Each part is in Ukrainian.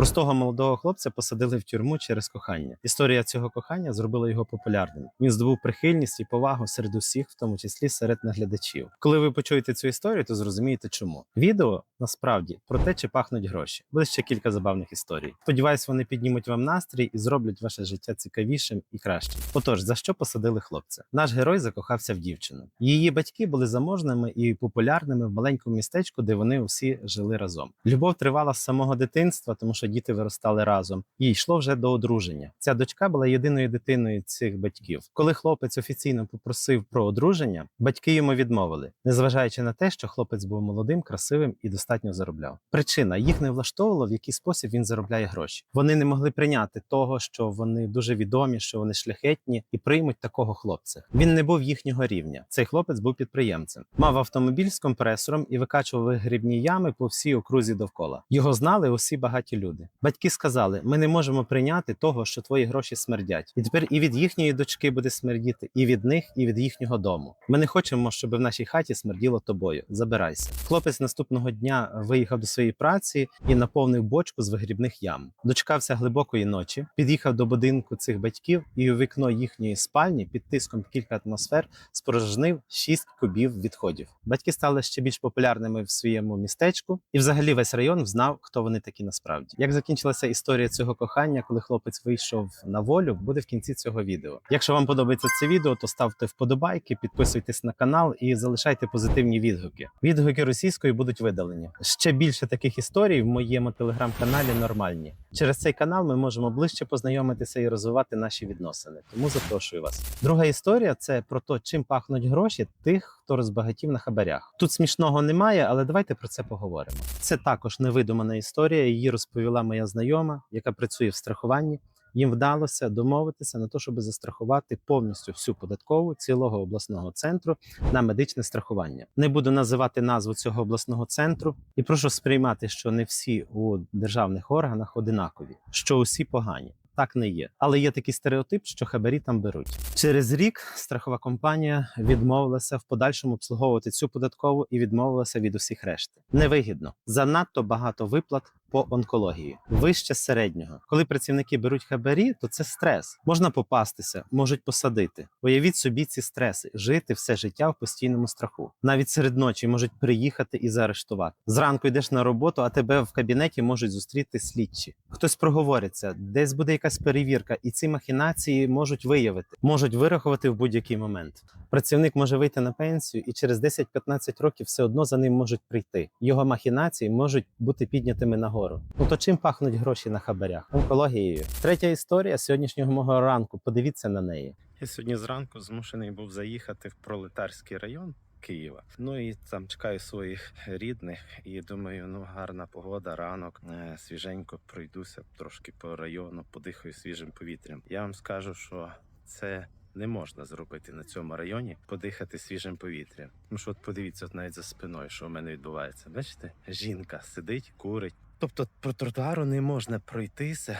Простого молодого хлопця посадили в тюрму через кохання. Історія цього кохання зробила його популярним. Він здобув прихильність і повагу серед усіх, в тому числі серед наглядачів. Коли ви почуєте цю історію, то зрозумієте, чому відео насправді про те, чи пахнуть гроші. Буде ще кілька забавних історій. Сподіваюсь, вони піднімуть вам настрій і зроблять ваше життя цікавішим і кращим. Отож, за що посадили хлопця? Наш герой закохався в дівчину. Її батьки були заможними і популярними в маленькому містечку, де вони усі жили разом. Любов тривала з самого дитинства, тому що діти виростали разом. І йшло вже до одруження. Ця дочка була єдиною дитиною цих батьків. Коли хлопець офіційно попросив про одруження, батьки йому відмовили, незважаючи на те, що хлопець був молодим, красивим і достатньо заробляв. Причина їх не влаштовувала, в який спосіб він заробляє гроші. Вони не могли прийняти того, що вони дуже відомі, що вони шляхетні і приймуть такого хлопця. Він не був їхнього рівня. Цей хлопець був підприємцем, мав автомобіль з компресором і викачував вигрібні ями по всій окрузі довкола. Його знали усі багаті люди. Батьки сказали: ми не можемо прийняти того, що твої гроші смердять. І тепер і від їхньої дочки буде смердіти, і від них, і від їхнього дому. Ми не хочемо, щоб в нашій хаті смерділо тобою. Забирайся. Хлопець наступного дня виїхав до своєї праці і наповнив бочку з вигрібних ям. Дочкався глибокої ночі, під'їхав до будинку цих батьків і у вікно їхньої спальні під тиском кілька атмосфер спорожнив 6 кубів відходів. Батьки стали ще більш популярними в своєму містечку, і взагалі весь район знав, хто вони такі насправді. Як закінчилася історія цього кохання, коли хлопець вийшов на волю, буде в кінці цього відео. Якщо вам подобається це відео, то ставте вподобайки, підписуйтесь на канал і залишайте позитивні відгуки. Відгуки російською будуть видалені. Ще більше таких історій в моєму телеграм-каналі нормальні. Через цей канал ми можемо ближче познайомитися і розвивати наші відносини. Тому запрошую вас. Друга історія це про те, чим пахнуть гроші тих, хто розбагатів на хабарях. Тут смішного немає, але давайте про це поговоримо. Це також невидумана історія. Її розповіла моя знайома, яка працює в страхуванні. Їм вдалося домовитися на те, щоб застрахувати повністю всю податкову цілого обласного центру на медичне страхування. Не буду називати назву цього обласного центру і прошу сприймати, що не всі у державних органах одинакові, що усі погані. Так не є, але є такий стереотип, що хабарі там беруть. Через рік страхова компанія відмовилася в подальшому обслуговувати цю податкову і відмовилася від усіх решти. Невигідно занадто багато виплат по онкології, вище середнього. Коли працівники беруть хабарі, то це стрес. Можна попастися, можуть посадити. Уявіть собі ці стреси, жити все життя в постійному страху. Навіть серед ночі можуть приїхати і заарештувати. Зранку йдеш на роботу, а тебе в кабінеті можуть зустріти слідчі. Хтось проговориться, десь буде якась перевірка, і ці махінації можуть виявити, можуть вирахувати в будь-який момент. Працівник може вийти на пенсію, і через 10-15 років все одно за ним можуть прийти. Його махінації можуть бути піднятими нагору. Ну то чим пахнуть гроші на хабарях? Онкологією. Третя історія сьогоднішнього мого ранку. Подивіться на неї. Я сьогодні зранку змушений був заїхати в пролетарський район. Києва. Ну і там чекаю своїх рідних, і думаю, ну гарна погода, ранок е, свіженько пройдуся трошки по району, подихаю свіжим повітрям. Я вам скажу, що це не можна зробити на цьому районі, подихати свіжим повітрям. Ну що, от подивіться, от навіть за спиною, що у мене відбувається. Бачите, жінка сидить, курить. Тобто по тротуару не можна пройтися,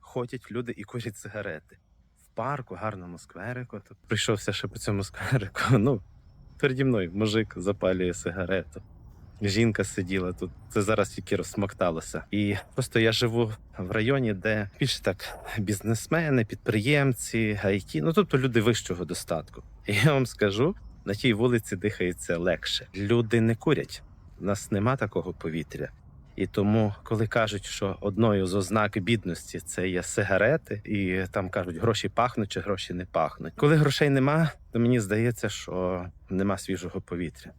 ходять люди і курять сигарети. В парку, гарному скверику. Тут прийшовся ще по цьому скверику. Ну, переді мною мужик запалює сигарету. Жінка сиділа тут. Це зараз тільки розсмокталося. І просто я живу в районі, де більше так бізнесмени, підприємці, IT, ну тобто люди вищого достатку. І я вам скажу, на тій вулиці дихається легше. Люди не курять. У нас нема такого повітря. І тому, коли кажуть, що одною з ознак бідності це є сигарети, і там кажуть, гроші пахнуть чи гроші не пахнуть. Коли грошей нема, то мені здається, що нема свіжого повітря,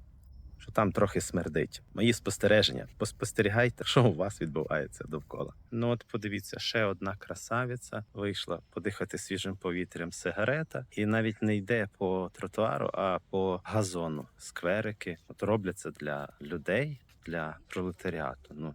що там трохи смердить. Мої спостереження. Поспостерігайте, що у вас відбувається довкола. Ну от подивіться, ще одна красавиця вийшла подихати свіжим повітрям сигарета, і навіть не йде по тротуару, а по газону. Скверики от робляться для людей для пролетаріату. Ну,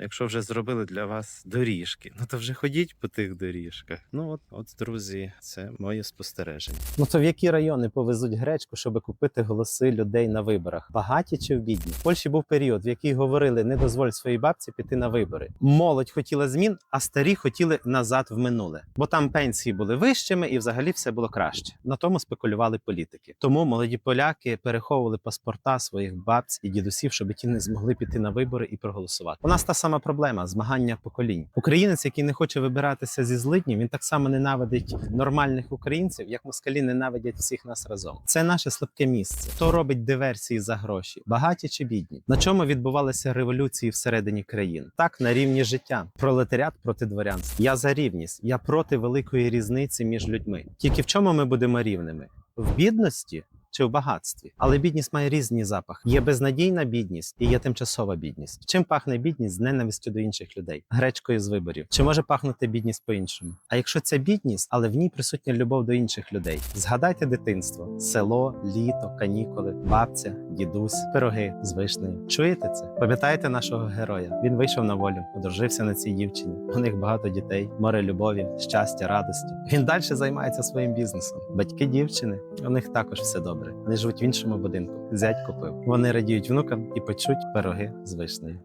якщо вже зробили для вас доріжки, ну то вже ходіть по тих доріжках. Ну от, от, друзі, це моє спостереження. Ну то в які райони повезуть гречку, щоб купити голоси людей на виборах? Багаті чи в бідні? В Польщі був період, в який говорили: не дозволь своїй бабці піти на вибори. Молодь хотіла змін, а старі хотіли назад в минуле, бо там пенсії були вищими і взагалі все було краще. На тому спекулювали політики. Тому молоді поляки переховували паспорта своїх бабць і дідусів, щоб ті не змогли піти на вибори і проголосувати. У нас та сама сама проблема змагання поколінь. Українець, який не хоче вибиратися зі злиднів, він так само ненавидить нормальних українців, як москалі ненавидять всіх нас разом. Це наше слабке місце. Хто робить диверсії за гроші, багаті чи бідні? На чому відбувалися революції всередині країн? Так на рівні життя. Пролетаріат проти дворянства. Я за рівність. Я проти великої різниці між людьми. Тільки в чому ми будемо рівними? В бідності чи в багатстві. Але бідність має різні запахи. Є безнадійна бідність і є тимчасова бідність. Чим пахне бідність з ненавистю до інших людей, гречкою з виборів? Чи може пахнути бідність по-іншому? А якщо це бідність, але в ній присутня любов до інших людей, згадайте дитинство, село, літо, канікули, бабця, дідусь, пироги з вишнею. Чуєте це? Пам'ятаєте нашого героя? Він вийшов на волю, одружився на цій дівчині. У них багато дітей, море любові, щастя, радості. Він далі займається своїм бізнесом. Батьки дівчини, у них також все добре. Вони живуть в іншому будинку. Зять купив. Вони радіють внукам і печуть пироги з вишнею.